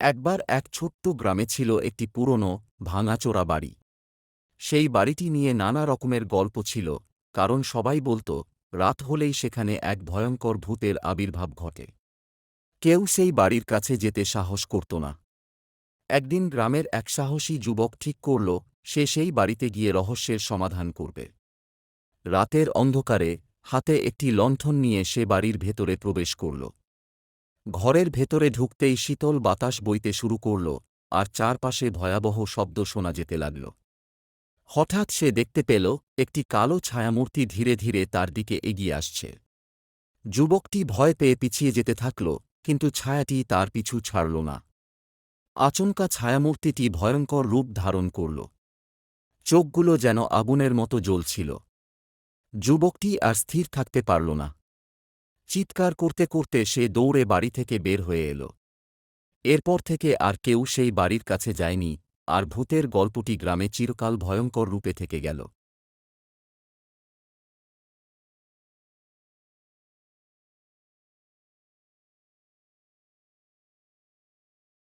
একবার এক ছোট্ট গ্রামে ছিল একটি পুরনো, ভাঙাচোরা বাড়ি। সেই বাড়িটি নিয়ে নানা রকমের গল্প ছিল, কারণ সবাই বলত, রাত হলেই সেখানে এক ভয়ঙ্কর ভূতের আবির্ভাব ঘটে। কেউ সেই বাড়ির কাছে যেতে সাহস করত না। একদিন গ্রামের এক সাহসী যুবক ঠিক করল, সে সেই বাড়িতে গিয়ে রহস্যের সমাধান করবে। রাতের অন্ধকারে, হাতে একটি লণ্ঠন নিয়ে সে বাড়ির ভেতরে প্রবেশ করল। ঘরের ভেতরে ঢুকতেই শীতল বাতাস বইতে শুরু করল, আর চারপাশে ভয়াবহ শব্দ শোনা যেতে লাগল। হঠাৎ সে দেখতে পেল, একটি কালো ছায়ামূর্তি ধীরে ধীরে তার দিকে এগিয়ে আসছে। যুবকটি ভয় পেয়ে পিছিয়ে যেতে থাকল, কিন্তু ছায়াটি তার পিছু ছাড়ল না। আচমকা ছায়ামূর্তিটি ভয়ঙ্কর রূপ ধারণ করল। চোখগুলো যেন আগুনের মতো জ্বলছিল। যুবকটি আর স্থির থাকতে পারল না। চিৎকার করতে করতে সে দৌড়ে বাড়ি থেকে বের হয়ে এল। এরপর থেকে আর কেউ সেই বাড়ির কাছে যায়নি, আর ভূতের গল্পটি গ্রামে চিরকাল ভয়ঙ্কর রূপে থেকে গেল।